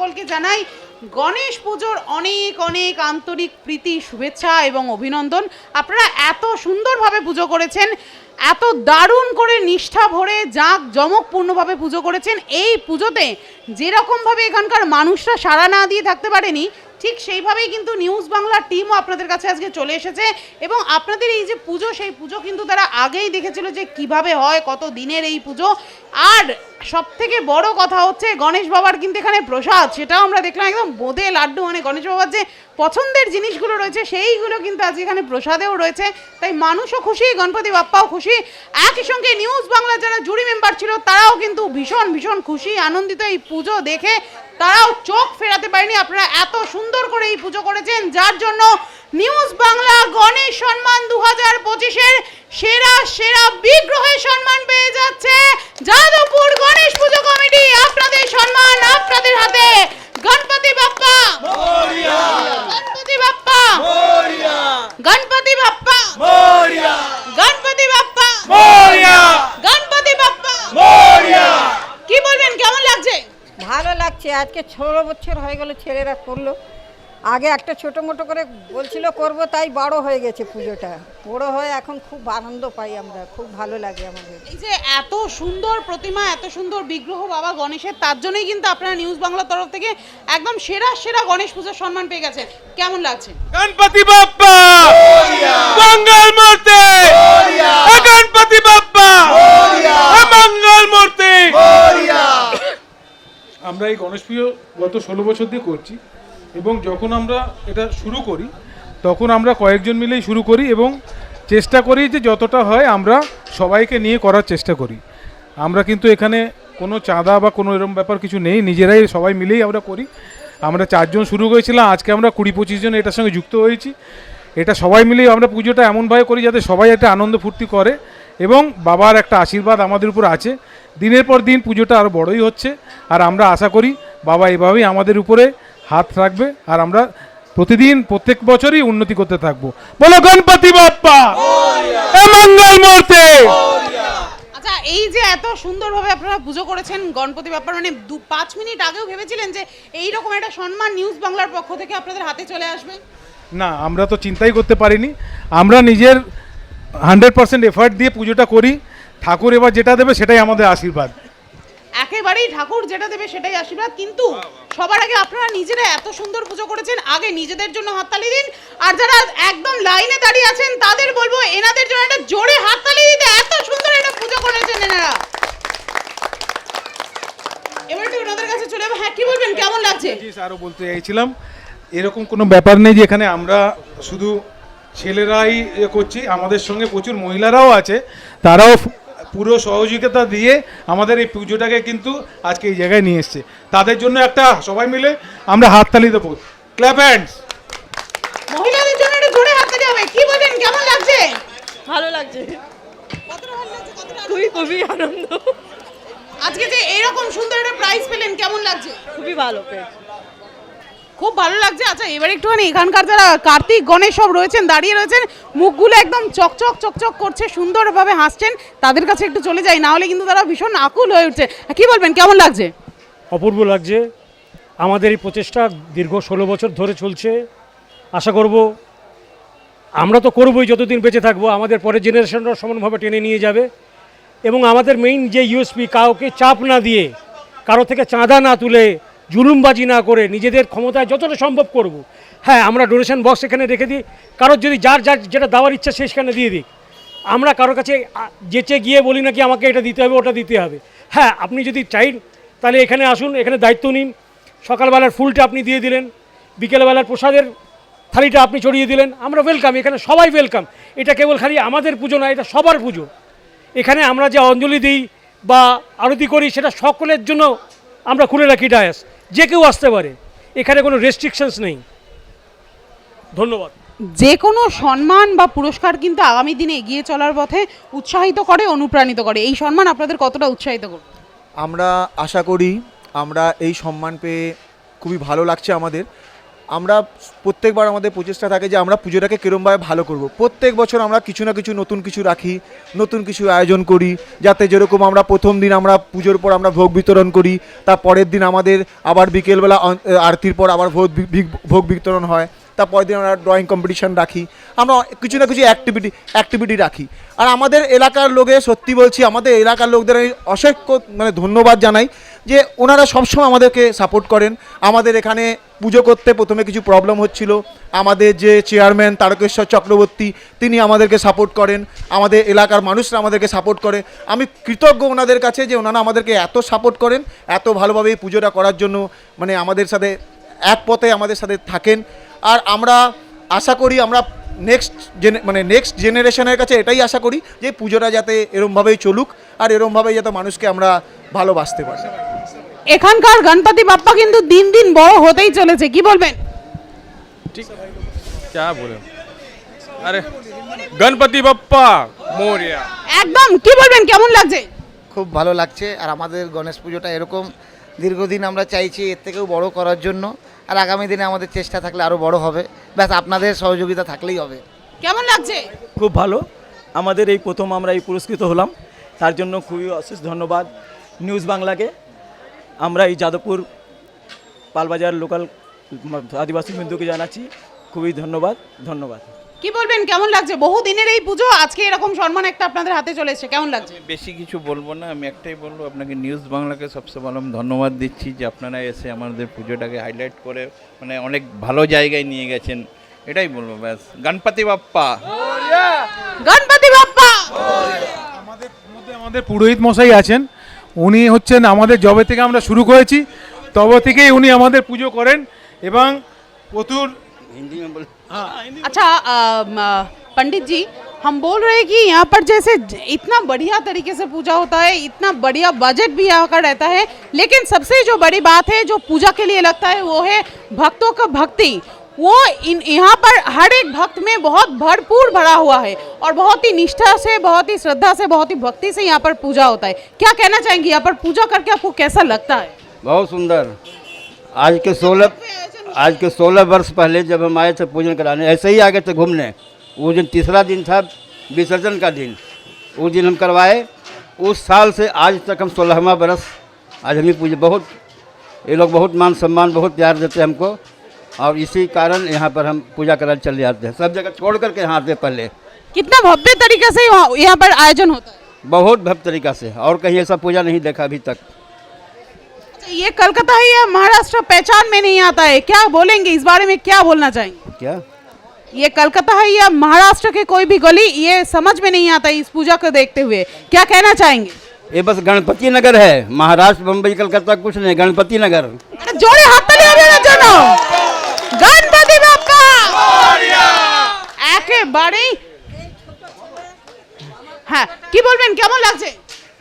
সকলকে জানাই গণেশ পুজোর অনেক অনেক আন্তরিক প্রীতি, শুভেচ্ছা এবং অভিনন্দন। আপনারা এত সুন্দরভাবে পুজো করেছেন, এত দারুণ করে নিষ্ঠা ভরে জাঁক জমকপূর্ণভাবে পুজো করেছেন। এই পুজোতে যেরকমভাবে এখানকার মানুষরা সাড়া না দিয়ে থাকতে পারেনি, ঠিক সেইভাবেই কিন্তু নিউজ বাংলার টিমও আপনাদের কাছে আজকে চলে এসেছে এবং আপনাদের এই যে পুজো, সেই পুজো কিন্তু তারা আগেই দেখেছিল যে কীভাবে হয়, কত দিনের এই পুজো। আর সব থেকে বড় কথা হচ্ছে গণেশ বাবার কিন্তু এখানে প্রসাদ। সেটাও আমরা দেখলাম একদম বোঁদে লাড্ডু। মানে গণেশ বাবার যে পছন্দের জিনিসগুলো রয়েছে, সেইগুলো কিন্তু আজ এখানে প্রসাদেও রয়েছে। তাই মানুষও খুশি, গণপতি বাপ্পাও খুশি। একই সঙ্গে নিউজ বাংলা যারা জুরি মেম্বার ছিল, তারাও কিন্তু ভীষণ ভীষণ খুশি, আনন্দিত এই পুজো দেখে। তারাও চোখ ফেরাতে পারেনি। আপনারা এত সুন্দর করে এই পুজো করেছেন, যার জন্য নিউজ বাংলা গণেশ সম্মান দু হাজার পঁচিশের সেরা সেরা বিগ্রহের সম্মান পেয়ে যাচ্ছে। যাদবপুর গণেশ পুজো কমিটি আপনাদের সম্মান হাতে গণপতি বাপ্পা! গণপতি বাপ্পা! গণপতি বাপ্পা! গণপতি বাপ্পা! গণপতি বাপ্পা! কি বলবেন কেমন লাগছে? ভালো লাগছে। আজকে ষোলো বছর হয়ে গেল ছেলেরা করল আগে একটা ছোট মোটো করে বলছিল করব তাই বড় হয়ে গেছে পুজোটা। বড় হয়ে এখন খুব আনন্দ পাই আমরা খুব ভালো লাগে আমাদের। এই যে এত সুন্দর প্রতিমা এত সুন্দর বিগ্রহ বাবা গণেশের তার জন্যই কিন্তু আপনারা নিউজ বাংলা তরফ থেকে একদম সেরা সেরা গণেশ পূজার সম্মান পেয়ে গেছেন। কেমন লাগছে? গণপতি বাপ্পা! মঙ্গল মূর্তি! গণপতি বাপ্পা! মঙ্গল মূর্তি! আমরা এই গণেশ পুজো গত ষোলো বছর দিয়ে করছি। এবং যখন আমরা এটা শুরু করি, তখন আমরা কয়েকজন মিলেই শুরু করি এবং চেষ্টা করি যে যতটা হয় আমরা সবাইকে নিয়ে করার চেষ্টা করি। আমরা কিন্তু এখানে কোনো চাঁদা বা কোনো এরকম ব্যাপার কিছু নেই, নিজেরাই সবাই মিলেই আমরা করি। আমরা চারজন শুরু করেছিলাম, আজকে আমরা কুড়ি পঁচিশ জন এটার সঙ্গে যুক্ত হয়েছি। এটা সবাই মিলেই আমরা পুজোটা এমনভাবে করি যাতে সবাই একটা আনন্দ ফুর্তি করে এবং বাবার একটা আশীর্বাদ আমাদের উপর আছে। দিনের পর দিন পুজোটা আরও বড়ই হচ্ছে। আর আমরা আশা করি বাবা এভাবেই আমাদের উপরে হাত রাখবে আর আমরা প্রতিদিন প্রত্যেক বছরই উন্নতি করতে থাকব। বলো গণপতি বাপ্পা! মঙ্গল মূর্তি আচ্ছা এই যে এত সুন্দরভাবে আপনারা পুজো করেছেন গণপতি ব্যাপার মানে দু পাঁচ মিনিট আগেও ভেবেছিলেন যে এই রকম একটা সম্মান নিউজ বাংলার পক্ষ থেকে আপনাদের হাতে চলে আসবে? না আমরা তো চিন্তাই করতে পারিনি। আমরা নিজের হান্ড্রেড পার্সেন্ট এফার্ট দিয়ে পুজোটা করি। ঠাকুর এবার যেটা দেবে সেটাই আমাদের আশীর্বাদ। একেবারেই ঠাকুর যেটা দেবে সেটাই আশীর্বাদ কিন্তু সবার আগে আপনারা নিজেরা এত সুন্দর পুজো করেছেন, আগে নিজেদের জন্য হাততালি দিন। আর যারা একদম লাইনে দাঁড়িয়ে আছেন, তাদের বলব এনাদের জন্য একটা জোরে হাততালি দিতে। এত সুন্দর একটা পুজো করেছেন এনারা। এবার একটু ওনাদের কাছে চলে যাব। হ্যাঁ কি বলবেন? কেমন লাগছে? আরও বলতে চাইছিলাম, এরকম কোনো ব্যাপার নেই যে এখানে আমরা শুধু ছেলেরাই করছি, আমাদের সঙ্গে প্রচুর মহিলারাও আছে, তারাও পুরো সহযোগিতা দিয়ে আমাদের এই পুজোটাকে কিন্তু আজকে এই জায়গায় নিয়ে এসছে। তাদের জন্য একটা সবাই মিলে আমরা হাততালি দেবো। ক্ল্যাপ হ্যান্ডস মহিলাদের জন্য একটা জোরে হাততালি হবে। কি বলবেন? কেমন লাগছে? ভালো লাগছে। খুবই খুবই আনন্দ। আজকে যে এরকম সুন্দর একটা প্রাইজ পেলেন কেমন লাগছে? খুবই ভালো পেয়েছি। খুব ভালো লাগছে। আচ্ছা এবার একটুখানি এখানকার যারা কার্তিক, গণেশ সব রয়েছেন, দাঁড়িয়ে রয়েছেন, মুখগুলো একদম চকচক চকচক করছে, সুন্দরভাবে হাসছেন। তাদের কাছে একটু চলে যাই না হলে কিন্তু তারা ভীষণ আকুল হয়ে উঠছে। কি বলবেন, কেমন লাগছে? অপূর্ব লাগছে। আমাদের এই প্রচেষ্টা দীর্ঘ ষোলো বছর ধরে চলছে। আশা করব আমরা তো করবই, যতদিন বেঁচে থাকব, আমাদের পরের জেনারেশনরা সমানভাবে টেনে নিয়ে যাবে। এবং আমাদের মেইন যে ইউএসপি কাউকে চাপ না দিয়ে, কারও থেকে চাঁদা না তুলে জুলুমবাজি না করে নিজেদের ক্ষমতায় যতটা সম্ভব করব। হ্যাঁ আমরা ডোনেশন বক্স এখানে রেখে দিই। কারোর যদি যার যার যেটা দেওয়ার ইচ্ছা সে সেখানে দিয়ে দিক। আমরা কারোর কাছে যেচে গিয়ে বলি না কি আমাকে এটা দিতে হবে, ওটা দিতে হবে। হ্যাঁ আপনি যদি চাইন, তাহলে এখানে আসুন, এখানে দায়িত্ব নিন। সকালবেলার ফুলটা আপনি দিয়ে দিলেন। বিকেলবেলার প্রসাদের থালিটা আপনি চড়িয়ে দিলেন। আমরা ওয়েলকাম এখানে সবাই ওয়েলকাম এটা কেবল খালি আমাদের পুজো না, এটা সবার পুজো। এখানে আমরা যে অঞ্জলি দিই বা আরতি করি, সেটা সকলের জন্য আমরা খুলে রাখি ডায়াস। যে কেউ আসতে পারে এখানে কোনো রেস্ট্রিকশনস নেই। ধন্যবাদ। যে কোনো সম্মান বা পুরস্কার কিন্তু আগামী দিনে এগিয়ে চলার পথে উৎসাহিত করে অনুপ্রাণিত করে। এই সম্মান আপনাদের কতটা উৎসাহিত করে আমরা আশা করি আমরা এই সম্মান পেয়ে খুবই ভালো লাগছে আমাদের। আমরা প্রত্যেকবার আমাদের প্রচেষ্টা থাকে যে আমরা পুজোটাকে কীরমভাবে ভালো করব। প্রত্যেক বছর আমরা কিছু না কিছু, নতুন কিছু রাখি, নতুন কিছু আয়োজন করি, যাতে যেরকম আমরা প্রথম দিন আমরা পুজোর পর আমরা ভোগ বিতরণ করি, তার পরের দিন আমাদের আবার বিকেলবেলা আরতির পর আবার ভোগ ভোগ বিতরণ হয়। তারপরের দিন আমরা ড্রয়িং কম্পিটিশন রাখি। আমরা কিছু না কিছু অ্যাক্টিভিটি অ্যাক্টিভিটি রাখি। আর আমাদের এলাকার লোকে সত্যি বলছি, আমাদের এলাকার লোকদের আমি অসংখ্য মানে ধন্যবাদ জানাই যে ওনারা সবসময় আমাদেরকে সাপোর্ট করেন। আমাদের এখানে পুজো করতে প্রথমে কিছু প্রবলেম হচ্ছিল। আমাদের যে চেয়ারম্যান তারকেশ্বর চক্রবর্তী, তিনি আমাদেরকে সাপোর্ট করেন। আমাদের এলাকার মানুষরা আমাদেরকে সাপোর্ট করে। আমি কৃতজ্ঞ ওনাদের কাছে যে ওনারা আমাদেরকে এত সাপোর্ট করেন, এত ভালোভাবে এই পুজোটা করার জন্য মানে আমাদের সাথে এক পথে আমাদের সাথে থাকেন। আর আমরা আশা করি আমরা নেক্সট জেনে মানে নেক্সট জেনারেশনের কাছে এটাই আশা করি যে পুজোটা যাতে এরমভাবেই চলুক আর এরমভাবেই যাতে মানুষকে আমরা ভালোবাসতে পারি। এখানকার গণপতি বাপ্পা কিন্তু দিন দিন বড় হতেই চলেছে কি বলবেন? ঠিক। আরে গণপতি বাপ্পা মরিয়া। একদম কি বলবেন কেমন লাগছে? খুব ভালো লাগছে আর আমাদের গণেশ পুজোটা এরকম দীর্ঘদিন আমরা চাইছি এর থেকেও বড় করার জন্য। আর আগামী দিনে আমাদের চেষ্টা থাকলে আরও বড় হবে। ব্যাস আপনাদের সহযোগিতা থাকলেই হবে। কেমন লাগছে? খুব ভালো। আমাদের এই প্রথম আমরা এই পুরস্কৃত হলাম। তার জন্য খুবই অশেষ ধন্যবাদ নিউজ বাংলাকে। আমরা এই যাদবপুর পালবাজার লোকাল আদিবাসী বিন্দুকে জানাচ্ছি। খুবই ধন্যবাদ ধন্যবাদ। কি বলবেন? কেমন লাগছে? বহু দিনের এই পুজো আজকে এরকম সম্মান একটা আপনাদের হাতে চলে এসেছে। কেমন লাগছে? বেশি কিছু বলব না আমি একটাই বলব আপনাকে নিউজ বাংলাকে সবচেয়ে ভালো ধন্যবাদ দিচ্ছি যে আপনারা এসে আমাদের পুজোটাকে হাইলাইট করে মানে অনেক ভালো জায়গায় নিয়ে গেছেন। এটাই বলব ব্যাস। গণপতি বাপ্পা। গণপতি বাপ্পা! আমাদের মধ্যে আমাদের পুরোহিত মশাই আছেন উনি হচ্ছেন আমাদের জবে থেকে আমরা শুরু করেছি তবে থেকেই উনি আমাদের পুজো করেন এবং প্রচুর হিন্দি বলে अम, अ, पंडित जी हम बोल रहे हैं कि यहाँ पर जैसे इतना बढ़िया तरीके से पूजा होता है इतना बढ़िया बजट भी यहाँ का रहता है लेकिन सबसे जो बड़ी बात है जो पूजा के लिए लगता है वो है भक्तों का भक्ति। वो इन यहाँ पर हर एक भक्त में बहुत भरपूर भरा हुआ है और बहुत ही निष्ठा से बहुत ही श्रद्धा से बहुत ही भक्ति से यहाँ पर पूजा होता है। क्या कहना चाहेंगे यहाँ पर पूजा करके आपको कैसा लगता है? बहुत सुंदर। आज के सोलह आज के सोलह वर्ष पहले जब हम आए थे पूजन कराने ऐसे ही आ गए थे घूमने। वो दिन तीसरा दिन था विसर्जन का दिन। उस दिन हम करवाए। उस साल से आज तक हम सोलहवा बरस आज हमें पूजे। बहुत ये लोग बहुत मान सम्मान बहुत प्यार देते हैं हमको। और इसी कारण यहाँ पर हम पूजा कराने चले जाते हैं। सब जगह छोड़ करके यहाँ आते पहले। कितना भव्य तरीके से यहाँ पर आयोजन होता है। बहुत भव्य तरीका से। और कहीं ऐसा पूजा नहीं देखा अभी तक। ये कलकत्ता है या महाराष्ट्र पहचान में नहीं आता है क्या बोलेंगे इस बारे में क्या बोलना चाहेंगे क्या ये कलकत्ता है या महाराष्ट्र के कोई भी गली ये समझ में नहीं आता इस पूजा को देखते हुए क्या कहना चाहेंगे ये बस गणपति नगर है महाराष्ट्र बम्बई कलकत्ता कुछ नहीं गणपति नगर একটা জোরে হাততালি হবে ওনার জন্য গণপতি বাপ্পা একেবারেই হ্যাঁ কি বলবেন কেমন লাগছে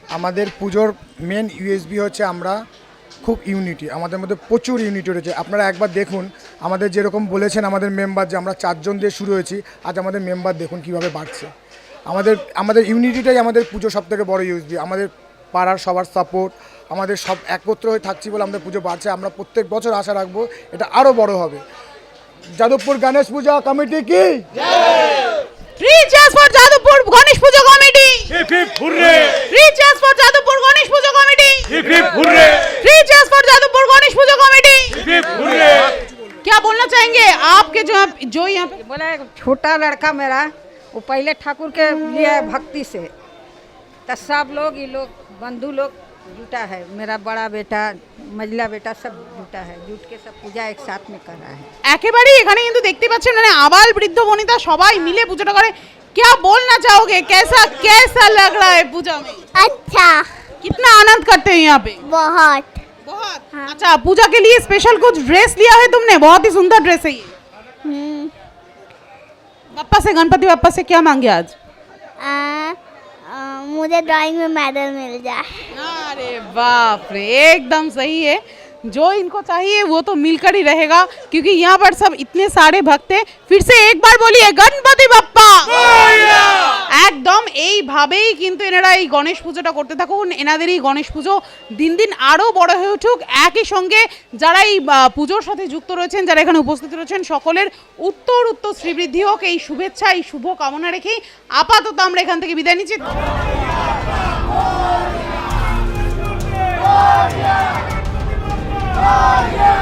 আমাদের পুজোর মেন ইউএসবি হচ্ছে আমরা খুব ইউনিটি, আমাদের মধ্যে প্রচুর ইউনিটি রয়েছে। আপনারা একবার দেখুন, আমাদের যেরকম বলেছেন আমাদের মেম্বার যে আমরা চারজন দিয়ে শুরু হয়েছি, আজ আমাদের মেম্বার দেখুন কীভাবে বাড়ছে। আমাদের আমাদের ইউনিটিটাই আমাদের পুজো সব থেকে বড় ইউএসবি আমাদের পাড়ার সবার সাপোর্ট আমাদের সব একত্র হয়ে থাকছি বলে আমাদের পুজো বাড়ছে। আমরা প্রত্যেক বছর আশা রাখব এটা আরও বড় হবে। যাদবপুর গণেশ পূজা কমিটি কি? आपके जो जो यहाँ पे बोला एक छोटा लड़का मेरा वो पहले ठाकुर के लिए भक्ति से तो सब लोग ये लोग बंधु लोग जुटा है मेरा बड़ा बेटा मझला बेटा सब जुटा है जुट के सब पूजा एक साथ में कर रहा है একেবারেই এখানে কিন্তু দেখতে পাচ্ছেন মানে আবাল বৃদ্ধ বনিতা সবাই মিলে পুজোটা করে क्या बोलना चाहोगे कैसा कैसा लग रहा है पूजा में अच्छा कितना आनंद करते हैं यहाँ पे बहुत बहुत अच्छा पूजा के लिए स्पेशल कुछ ड्रेस लिया है तुमने बहुत ही सुंदर ड्रेस है ये हम्म, पप्पा से गणपति बापा से क्या मांगे आज? आ, आ, मुझे ड्राइंग में मेडल मिल जाए। अरे बाप रे एकदम सही है। जो इनको चाहिए वो तो मिलकर ही रहेगा क्योंकि यहाँ पर सब इतने सारे भक्त हैं। फिर से एक बार बोलिए गणपति बाप्पा! একদম এইভাবেই কিন্তু এনারা এই গণেশ পুজোটা করতে থাকুন এনাদের এই গণেশ পুজো দিন দিন আরও বড় হয়ে উঠুক একই সঙ্গে যারা এই পুজোর সাথে যুক্ত রয়েছেন যারা এখানে উপস্থিত রয়েছেন সকলের উত্তর উত্তর শ্রীবৃদ্ধি হোক এই শুভেচ্ছা এই শুভ কামনা রেখেই আপাতত আমরা এখান থেকে বিদায় নিচ্ছি Oh, yeah! Oh, yeah!